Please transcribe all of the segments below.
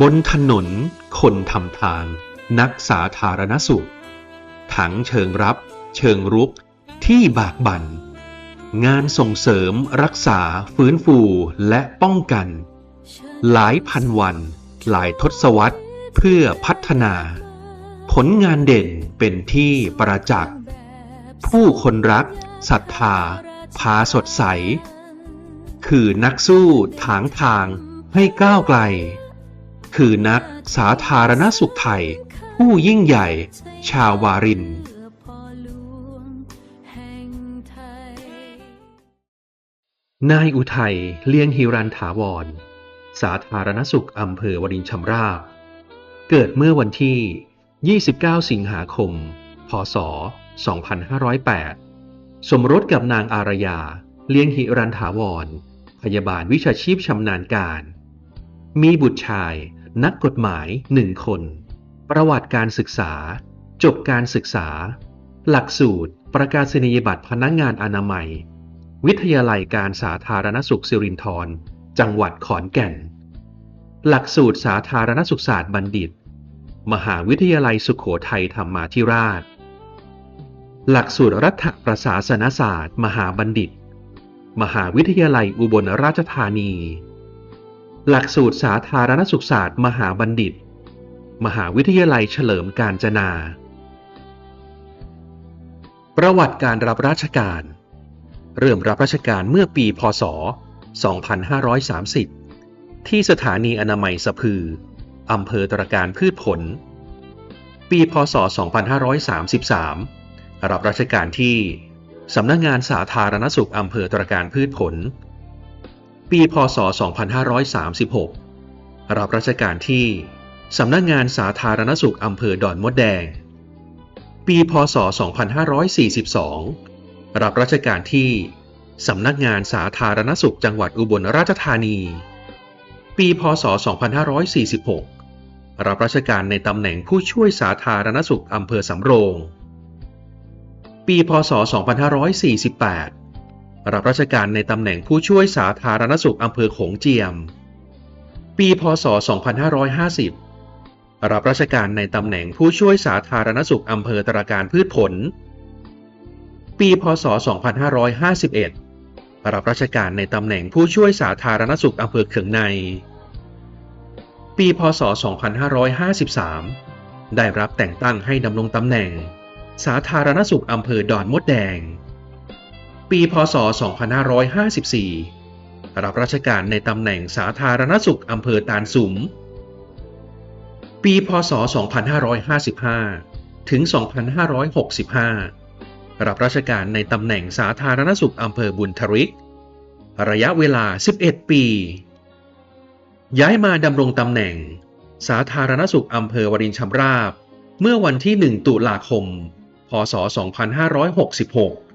บนถนน คนทำทางนักสาธารณสุขทั้งเชิงรับ เชิงรุก ที่บากบัน่น งานส่งเสริม รักษา ฟื้นฟูและป้องกัน หลายพันวัน หลายทศวรรษ เพื่อพัฒนา ผลงานเด่นเป็นที่ประจักษ์ ผู้คนรักศรัทธา พาสดใส คือนักสู้ถางทางให้ก้าวไกล คือนักสาธารณสุขไทย ผู้ยิ่งใหญ่ ชาววารินนายอุทัยเลียงฮิรันถาวร สาธารณสุขอำเภอวรินชำราบ เกิดเมื่อวันที่ 29 สิงหาคม พศ 2508 สมรสกับนางอารยา เลียงหิรันถาวร พยาบาลวิชาชีพชำนาญการ มีบุตรชาย นักกฎหมายหนึ่งคน ประวัติการศึกษา จบการศึกษา หลักสูตร ประกาศนียบัตรพนักงานอนามัย วิทยาลัยการสาธารณสุขสิรินธรจังหวัดขอนแก่น หลักสูตรสาธารณสุขศาสตร์บัณฑิต มหาวิทยาลัยสุขโขทัยธรรมาธิราช หลักสูตรรัฐประศาสนศาสตร์ มหาบัณฑิต มหาวิทยาลัยอุบลราชธานี หลักสูตรสาธารณสุขศาสตร์ มหาบัณฑิต มหาวิทยาลัยเฉลิมกาญจนา ประวัติการรับราชการ เริ่มรับราชการเมื่อปี พศ 2530 ที่สถานีอนามัยสะพือ อำเภอตรการพืชผล ปี พศ 2533 รับราชการที่สำนักงานสาธารณสุขอำเภอตรการพืชผล ปีพศ 2536 รับราชการที่สำนักงานสาธารณสุขอำเภอดอนมดแดง ปีพศ 2542 รับราชการที่สำนักงานสาธารณสุขจังหวัดอุบลราชธานี ปี พศ 2546 รับราชการในตำแหน่งผู้ช่วยสาธารณสุขอำเภอสำโรง ปี พศ 2548 รับราชการในตำแหน่งผู้ช่วยสาธารณสุขอำเภอโขงเจียม ปีพศ 2550 รับราชการในตำแหน่งผู้ช่วยสาธารณสุขอำเภอตราการพืชผล ปีพศ 2551 รับราชการในตำแหน่งผู้ช่วยสาธารณสุขอำเภอเขืองใน ปีพศ 2553 ได้รับแต่งตั้งให้ดำรงตำแหน่ง สาธารณสุขอำเภอดอนมดแดง ปี พศ 2554 รับราชการในตำแหน่งสาธารณสุขอำเภอตาลสุม ปี พศ 2555 ถึง 2565 รับราชการในตำแหน่งสาธารณสุขอำเภอบุญทริก ระยะเวลา 11 ปี ย้ายมาดำรงตำแหน่ง สาธารณสุขอำเภอวรินชำราบ เมื่อวันที่ 1 ตุลาคม พศ 2566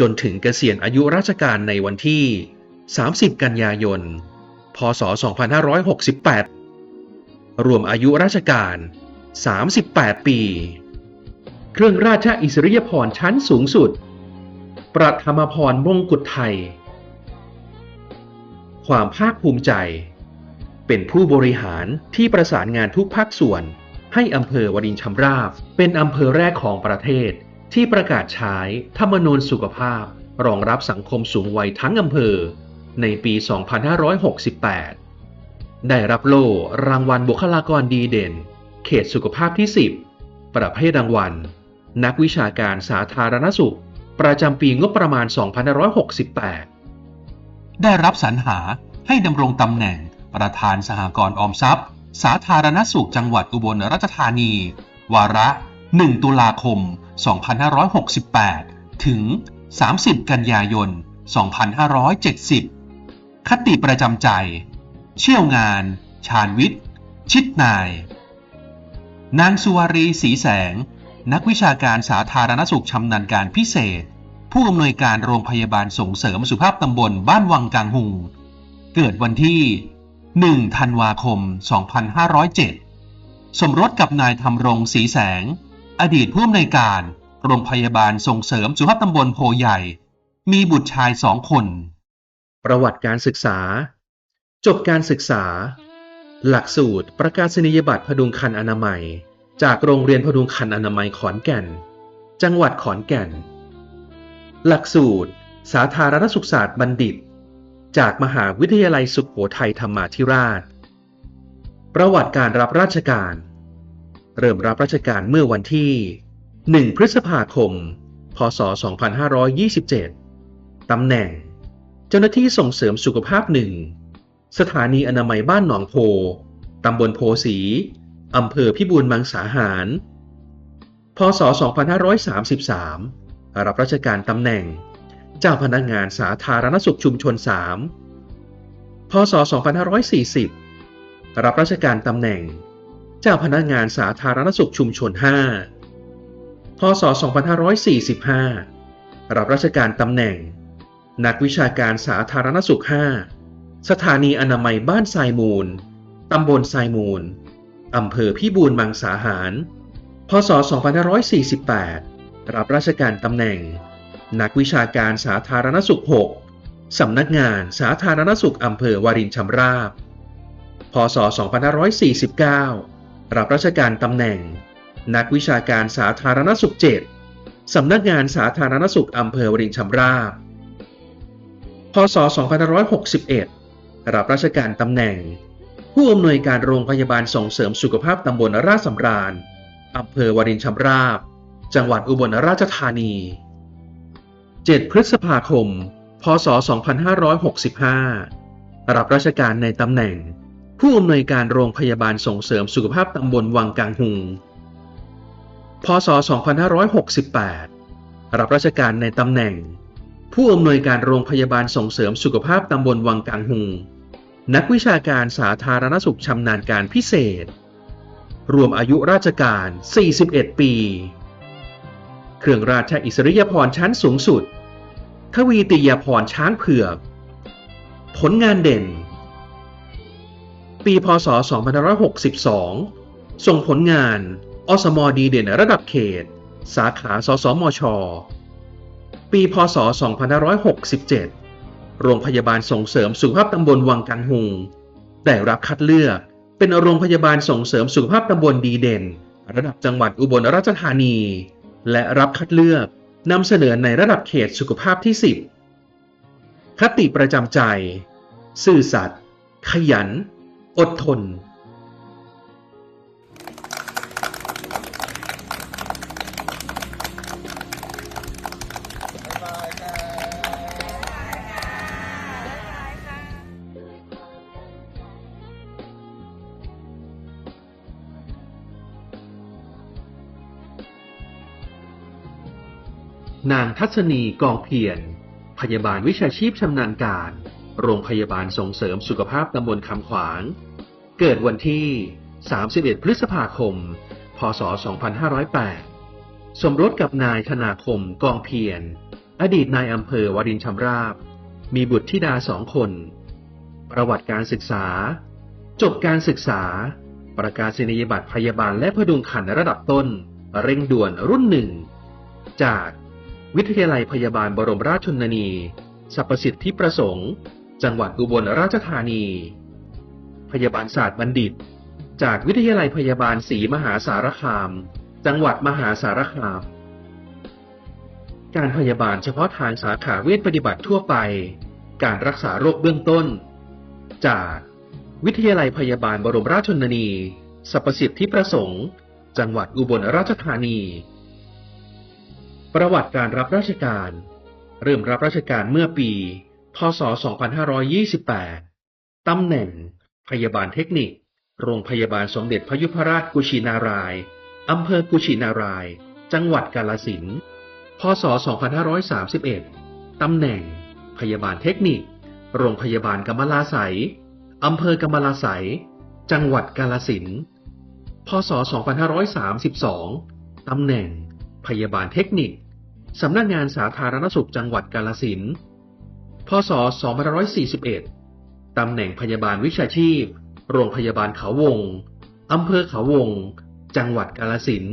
จนถึงเกษียณอายุราชการในวันที่ 30 กันยายน พศ 2568 รวมอายุราชการ 38 ปี เครื่องราชอิสริยาภรณ์ชั้นสูงสุด ประธรรมพรมงกุฎไทย ความภาคภูมิใจ เป็นผู้บริหารที่ประสานงานทุกภาคส่วนให้อำเภอวรินชำราบเป็นอำเภอแรกของประเทศ ที่ประกาศใช้ธรรมนูญสุขภาพ รองรับสังคมสูงวัยทั้งอำเภอ ในปี 2568 ได้รับโล่รางวัลบุคลากรดีเด่น เขตสุขภาพที่ 10 ประเภทรางวัล นักวิชาการสาธารณสุข ประจำปีงบประมาณ 2568 ได้รับสรรหาให้ดำรงตำแหน่งประธานสหกรณ์ออมทรัพย์ สาธารณสุขจังหวัดอุบลราชธานี วาระ 1 ตุลาคม 2568 2,568 ถึง 30 กันยายน 2570 คติประจำใจ เชี่ยวงาน ชาญวิทย์ ชิดนาย นางสุวารีศรีแสง นักวิชาการสาธารณสุขชำนาญการพิเศษ ผู้อำนวยการโรงพยาบาลส่งเสริมสุขภาพตำบลบ้านวังกลางหุง เกิดวันที่ 1. ธันวาคม 2507 สมรสกับนายธรรมรงศรีแสง อดีตผู้อำนวยการโรงพยาบาลส่งเสริมสุขภาพตำบลโพใหญ่ มีบุตรชายสองคน ประวัติการศึกษา จบการศึกษา หลักสูตรประกาศนียบัตรพดุงคันอนามัย จากโรงเรียนพดุงคันอนามัยขอนแก่น จังหวัดขอนแก่น หลักสูตร สาธารณสุขศาสตร์บัณฑิต จากมหาวิทยาลัยสุขโขทัยธรรมาธิราช ประวัติการรับราชการ เริ่มรับราชการเมื่อวันที่ 1 พฤษภาคม พศ 2527 ตำแหน่ง เจ้าหน้าที่ส่งเสริมสุขภาพหนึ่ง สถานีอนามัยบ้านหนองโพ ตำบลโพสี อำเภอพิบูลมังสาหาร พศ 2533 รับราชการตำแหน่ง เจ้าพนักงานสาธารณสุขชุมชน 3 พศ 2540 รับราชการตำแหน่ง เจ้าพนักงานสาธารณสุขชุมชน 5 พศ 2545 รับราชการตำแหน่ง นักวิชาการสาธารณสุข 5 สถานีอนามัยบ้านทรายมูล ตำบลทรายมูล อำเภอพิบูลมังสาหาร พศ 2548 รับราชการตำแหน่ง นักวิชาการสาธารณสุข 6 สำนักงานสาธารณสุขอำเภอวารินชำราบ พศ 2549 รับราชการตำแหน่ง นักวิชาการสาธารณสุข7สำนักงานสาธารณสุขอำเภอวรินชำราบ พศ 2561 รับราชการตำแหน่ง ผู้อำนวยการโรงพยาบาลส่งเสริมสุขภาพตำบลราชสำราญอำเภอวรินชำราบ จังหวัดอุบลราชธานี 7 พฤษภาคม พศ 2565 รับราชการในตำแหน่ง ผู้อำนวยการโรงพยาบาลส่งเสริมสุขภาพตำบลวังกังหุง พศ 2568 รับราชการในตำแหน่ง ผู้อำนวยการโรงพยาบาลส่งเสริมสุขภาพตำบลวังกังหุง นักวิชาการสาธารณสุขชำนาญการพิเศษ รวมอายุราชการ 41 ปี เครื่องราชอิสริยาภรณ์ชั้นสูงสุด ทวีติยาภรณ์ช้างเผือก ผลงานเด่น ปีพศ 2562 ส่งผลงาน อสมดีเด่นระดับเขต สาขาสสมช ปีพศ 2567 โรงพยาบาลส่งเสริมสุขภาพตำบลวังกังหุง ได้รับคัดเลือกเป็นโรงพยาบาลส่งเสริมสุขภาพตำบลดีเด่น ระดับจังหวัดอุบลราชธานี และรับคัดเลือกนำเสนอในระดับเขตสุขภาพที่ 10 คติประจำใจ ซื่อสัตย์ขยัน อดทน นางทัศนีกองเพียร พยาบาลวิชาชีพชำนาญการ โรงพยาบาลส่งเสริมสุขภาพตำบลคำขวาง เกิดวันที่ 31 พฤษภาคม พศ 2508 สมรสกับนายธนาคมกองเพียร อดีตนายอำเภอวรินชำราบ มีบุตรธิดาสองคน ประวัติการศึกษา จบการศึกษา ประกาศนียบัตรพยาบาลและพดุงขันระดับต้น เร่งด่วนรุ่นหนึ่ง จากวิทยาลัยพยาบาลบรมราชชนนีสรรพสิทธิประสงค์ จังหวัดอุบลราชธานี พยาบาลศาสตร์บัณฑิต จากวิทยาลัยพยาบาลศรีมหาสารคาม จังหวัดมหาสารคาม การพยาบาลเฉพาะทางสาขาเวชปฏิบัติทั่วไป การรักษาโรคเบื้องต้น จากวิทยาลัยพยาบาลบรมราชชนนี สรรพสิทธิประสงค์ จังหวัดอุบลราชธานี ประวัติการรับราชการ เริ่มรับราชการเมื่อปี พศ 2528 ตำแหน่ง พยาบาลเทคนิค โรงพยาบาลสมเด็จพยุพราชกุชินารายอำเภอกุชินาราย จังหวัดกาลสินพศ 2531 ตำแหน่ง พยาบาลเทคนิค โรงพยาบาลกำมะลาไสยอำเภอกำมะลาไสยจังหวัดกาลสินพศ 2532 ตำแหน่ง พยาบาลเทคนิค สำนักงานสาธารณสุขจังหวัดกาลสินพศ 2541 ตำแหน่งพยาบาลวิชาชีพ โรงพยาบาลเขาวง อำเภอเขาวง จังหวัดกาลสิน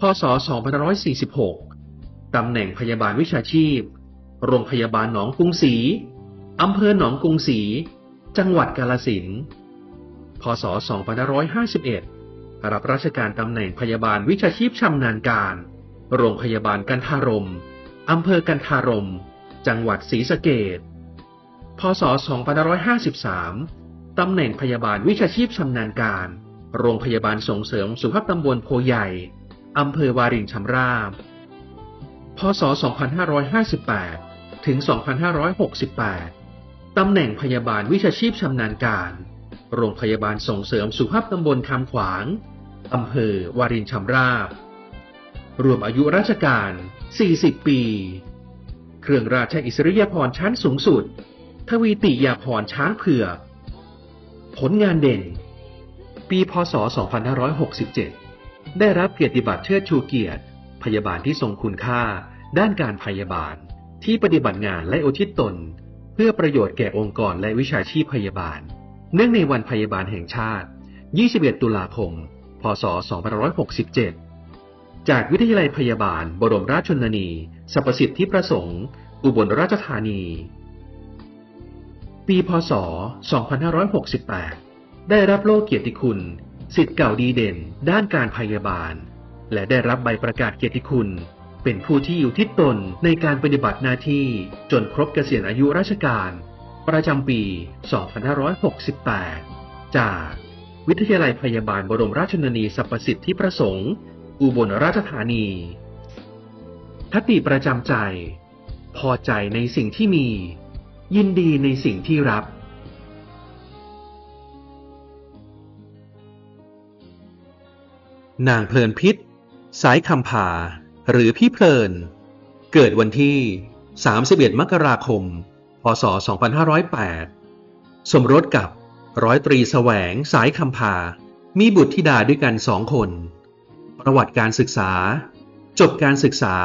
พศ 2546 ตำแหน่งพยาบาลวิชาชีพ โรงพยาบาลหนองกรุงศรี อำเภอหนองกรุงศรี จังหวัดกาลสินพศ 2551 รับราชการตำแหน่งพยาบาลวิชาชีพชำนาญการ โรงพยาบาลกันทารม อำเภอกันทารม จังหวัดศรีสะเกษ พศ 2553 ตำแหน่งพยาบาลวิชาชีพชำนาญการ โรงพยาบาลส่งเสริมสุขภาพตำบลโพใหญ่ อำเภอวารินชำราบ พศ 2558 ถึง 2568 ตำแหน่งพยาบาลวิชาชีพชำนาญการ โรงพยาบาลส่งเสริมสุขภาพตำบลคำขวาง อำเภอวารินชำราบ รวมอายุราชการ 40 ปี เครื่องราชอิสริยาภรณ์ชั้นสูงสุด ทวีติยาภรช้างเผือก ผลงานเด่น ปีพศ 2567 ได้รับเกียรติบัตรเชิดชูเกียรติ พยาบาลที่ทรงคุณค่า ด้านการพยาบาล ที่ปฏิบัติงานและอุทิศตน เพื่อประโยชน์แก่องค์กรและวิชาชีพพยาบาล เนื่องในวันพยาบาลแห่งชาติ 21 ตุลาคม พศ 2567 จากวิทยาลัยพยาบาล บรมราชชนนีสรรพสิทธิประสงค์ อุบลราชธานี ปีพศ 2568 ได้รับโล่เกียรติคุณสิทธิ์เก่าดีเด่น ด้านการพยาบาล และได้รับใบประกาศเกียรติคุณ เป็นผู้ที่อยู่ทิศตนในการปฏิบัติหน้าที่จนครบเกษียณอายุราชการ ประจำปี 2568 จาก วิทยาลัยพยาบาลบรมราชชนนีสรรพสิทธิประสงค์ อุบลราชธานีคติประจำใจ พอใจในสิ่งที่มี ยินดีในสิ่งที่รับ นางเพลินพิษ สายคำผา หรือพี่เพลิน เกิดวันที่ 31 มกราคม พศ 2508 สมรสกับร้อยตรีแสวงสายคำผา มีบุตรธิดาด้วยกันสองคน ประวัติการศึกษา จบการศึกษา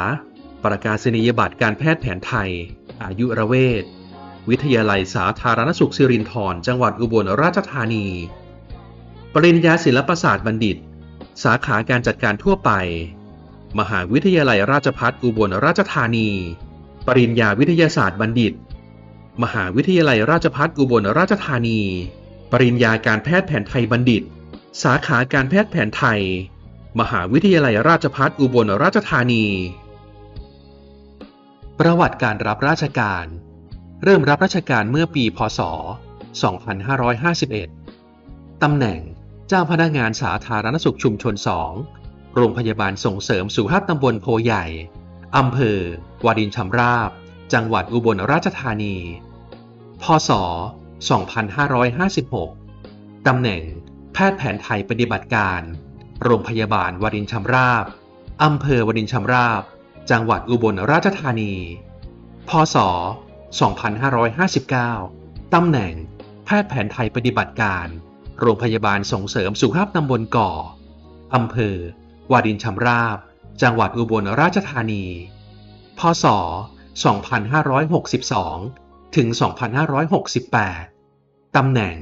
ประกาศนียบัตรการแพทย์แผนไทย อายุรเวช วิทยาลัยสาธารณสุขสิรินธรจังหวัดอุบลราชธานี ปริญญาศิลปศาสตร์บัณฑิต สาขาการจัดการทั่วไป มหาวิทยาลัยราชภัฏอุบลราชธานี ปริญญาวิทยาศาสตร์บัณฑิต มหาวิทยาลัยราชภัฏอุบลราชธานี ปริญญาการแพทย์แผนไทยบัณฑิต สาขาการแพทย์แผนไทย มหาวิทยาลัยราชภัฏอุบลราชธานี ประวัติการรับราชการ เริ่มรับราชการเมื่อปี พศ 2551 ตำแหน่งเจ้าพนักงานสาธารณสุขชุมชน 2 โรงพยาบาลส่งเสริมสุขภาพตำบลโพใหญ่ อำเภอ วารินชำราบ จังหวัดอุบลราชธานี พศ 2556 ตำแหน่งแพทย์แผนไทยปฏิบัติการ โรงพยาบาลวารินชำราบ อำเภอวารินชำราบ จังหวัดอุบลราชธานี พศ 2559 ตำแหน่ง แพทย์แผนไทยปฏิบัติการ โรงพยาบาลส่งเสริมสุขภาพตำบลก่อ อำเภอ วารินชำราบ จังหวัดอุบลราชธานี พศ 2562 ถึง 2568 ตำแหน่ง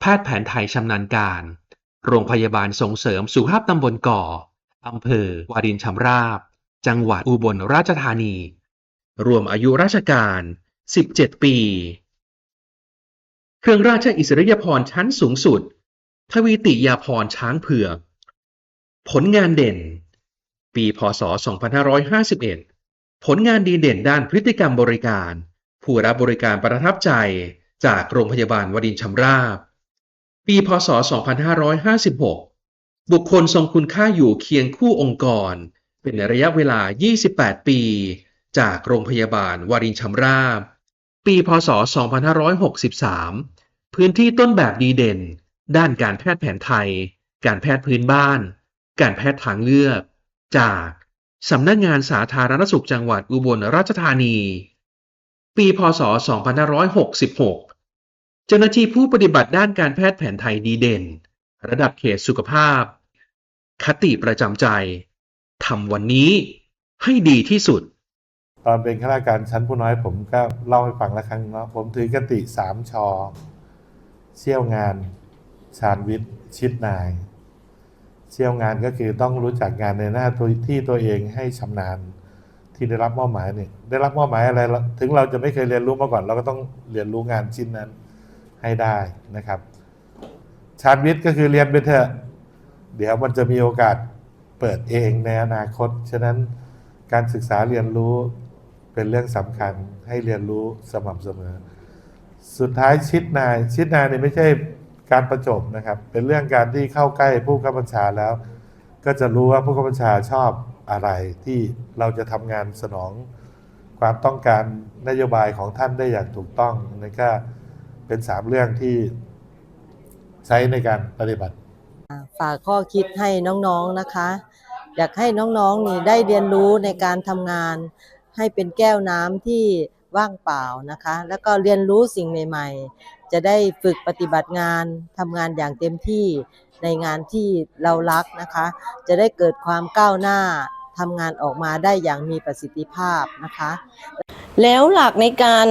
แพทย์แผนไทยชำนาญการ โรงพยาบาลส่งเสริมสุขภาพตำบลก่อ อำเภอ วารินชำราบ จังหวัดอุบลราชธานี รวมอายุราชการ 17 ปี เครื่องราชอิสริยาภรณ์ชั้นสูงสุด ทวีติยาภรณ์ช้างเผือก ผลงานเด่น ปีพศ 2551 ผลงานดีเด่นด้านพฤติกรรมบริการ ผู้รับบริการประทับใจจากโรงพยาบาลวดินชำราบ ปีพศ 2556 บุคคลทรงคุณค่าอยู่เคียงคู่องค์กร เป็นระยะเวลา 28 ปี จากโรงพยาบาลวารินชำราบ ปีพศ 2563 พื้นที่ต้นแบบดีเด่น ด้านการแพทย์แผนไทย การแพทย์พื้นบ้าน การแพทย์ทางเลือก จากสำนักงานสาธารณสุขจังหวัดอุบลราชธานี ปีพศ 2566 เจ้าหน้าที่ผู้ปฏิบัติด้านการแพทย์แผนไทยดีเด่น ระดับเขตสุขภาพ คติประจำใจทำวันนี้ให้ดีที่สุด ตอนเป็นข้าราชการชั้นผู้น้อยผมก็เล่าให้ฟังละครั้งเนาะผมถือกติสามชอเชี่ยวงานชาญวิทย์ชิดนาย เชี่ยวงานก็คือต้องรู้จักงานในหน้าที่ตัวเองให้ชำนาญที่ได้รับมอบหมายเนี่ยได้รับมอบหมายอะไร ถึงเราจะไม่เคยเรียนรู้มาก่อน เราก็ต้องเรียนรู้งานชิ้นนั้นให้ได้นะครับ ชาญวิทย์ก็คือเรียนไปเถอะเดี๋ยวมันจะมีโอกาสเปิดเองในอนาคต ฉะนั้นการศึกษาเรียนรู้ เป็นเรื่องสำคัญให้เรียนรู้สม่ำเสมอ สุดท้ายชิดนายชิดนายเนี่ยไม่ใช่การประจบนะครับ เป็นเรื่องการที่เข้าใกล้ผู้กำกับญชาแล้ว ก็จะรู้ว่าผู้กำกับญชาชอบอะไรที่เราจะทำงานสนองความต้องการนโยบายของท่านได้อย่างถูกต้องนั่นก็เป็นสามเรื่องที่ใช้ในการปฏิบัติ ฝากข้อคิดให้น้องๆนะคะ อยากให้น้องๆนี่ได้เรียนรู้ในการทำงาน ให้เป็นแก้วน้ำที่ว่างเปล่านะคะ แล้วก็เรียนรู้สิ่งใหม่ ๆ จะได้ฝึกปฏิบัติงานทำงานอย่างเต็มที่ในงานที่เรารักนะคะ จะได้เกิดความก้าวหน้าทำงานออกมาได้อย่างมีประสิทธิภาพนะคะ แล้วหลักในการ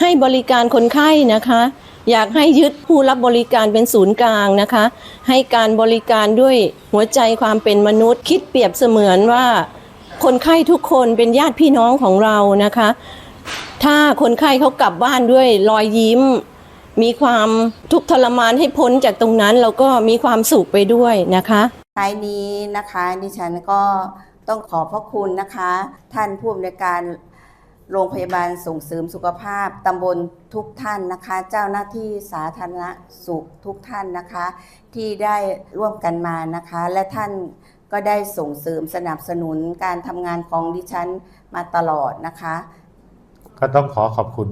ให้บริการคนไข้นะคะ อยากให้ยึดผู้รับบริการเป็นศูนย์กลางนะคะ ให้การบริการด้วยหัวใจความเป็นมนุษย์ คิดเปรียบเสมือนว่า คนไข้ทุกคนเป็นญาติพี่น้องของเรานะคะ ถ้าคนไข้เขากลับบ้านด้วยรอยยิ้ม มีความทุกข์ทรมานให้พ้นจากตรงนั้นเราก็มีความสุขไปด้วยนะคะท้ายนี้นะคะดิฉันก็ต้องขอพระคุณนะคะ ท่านผู้อำนวยการโรงพยาบาลส่งเสริมสุขภาพตำบลทุกท่านนะคะ เจ้าหน้าที่สาธารณสุขทุกท่านนะคะ ที่ได้ร่วมกันมานะคะ และท่าน ก็ได้ส่งเสริมสนับสนุนการทำงานของดิฉันมาตลอดนะคะ ก็ต้องขอขอบคุณ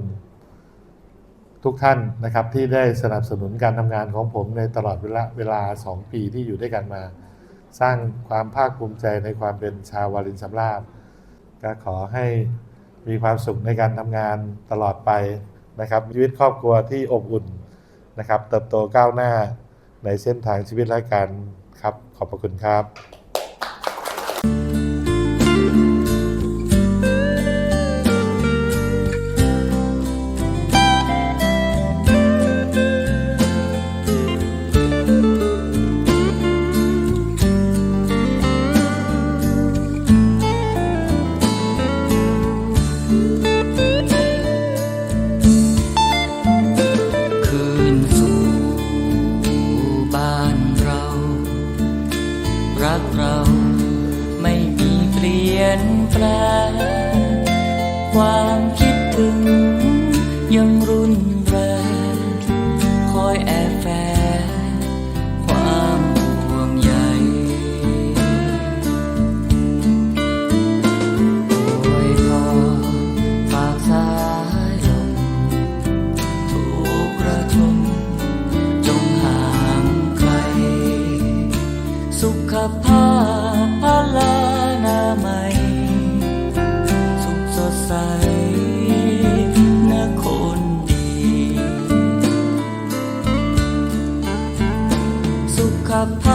ทุกท่านนะครับที่ได้สนับสนุนการทำงานของผมในตลอดเวลาเวลาสองปีที่อยู่ด้วยกันมา สร้างความภาคภูมิใจในความเป็นชาววารินสำราบก็ขอให้มีความสุขในการทำงานตลอดไปนะครับชีวิตครอบครัวที่อบอุ่นนะครับ เติบโตก้าวหน้าในเส้นทางชีวิตและการครับ ขอบพระคุณครับ สุขภาพพลานามัย สุขสดใสนะคนดี สุขภา